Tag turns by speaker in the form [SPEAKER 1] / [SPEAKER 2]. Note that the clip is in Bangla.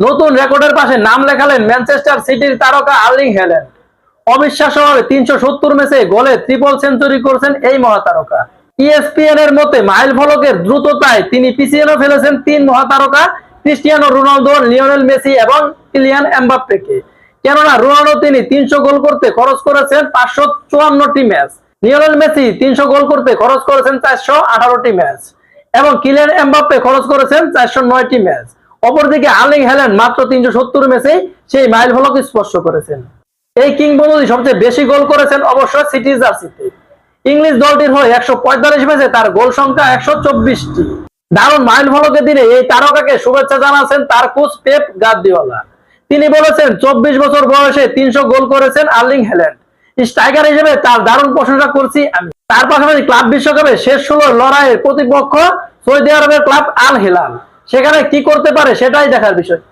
[SPEAKER 1] নতুন রেকর্ডের পাশে নাম লেখালেন ম্যানচেস্টার সিটির তারকা আর্লিং হেলেন। অবিশ্বাস্যভাবে তিনশো সত্তর ম্যাচে গোলে ট্রিপল সেঞ্চুরি করেছেন এই মহাতারকা। ইএসপিএন এর মতে মাইল ফলকের দ্রুততায় তিনি পিছিয়েও ফেলেছেন তিন মহাতারকা, ক্রিস্টিয়ানো রোনালদো লিওনেল মেসি এবং কিলিয়ান এমবাপ্পেকে। কেননা রোনালদো তিনি তিনশো গোল করতে খরচ করেছেন পাঁচশো চুয়ান্নটি ম্যাচ। লিওনেল মেসি তিনশো গোল করতে খরচ করেছেন চারশো আঠারোটি ম্যাচ। এবং কিলিয়ান এমবাপ্পে খরচ করেছেন চারশো নয়টি ম্যাচ। অপরদিকে আর্লিং হেলেন মাত্র তিনশো সত্তর ম্যাচেই সেই মাইল ফলক স্পর্শ করেছেন। এই কিংবদন্তি সবচেয়ে বেশি গোল করেছেন অবশ্য সিটি জার্সিতে। ইংলিশ দলটির হয়ে একশো পঁয়তাল্লিশ ম্যাচে তার গোল সংখ্যা একশো চব্বিশটি। দারুণ মাইল ফলকের দিনে এই তারকাকে শুভেচ্ছা জানাচ্ছেন তার কোচ পেপ গার্দিওলা। তিনি বলেছেন, চব্বিশ বছর বয়সে তিনশো গোল করেছেন আর্লিং হেল্যান্ড স্ট্রাইকার হিসেবে তার দারুণ প্রশংসা করছি আমি। তার পাশাপাশি ক্লাব বিশ্বকাপে শেষ ষোলোর লড়াইয়ের প্রতিপক্ষ সৌদি আরবের ক্লাব আল হিলাল। সেখানে কি করতে পারে সেটাই দেখার বিষয়।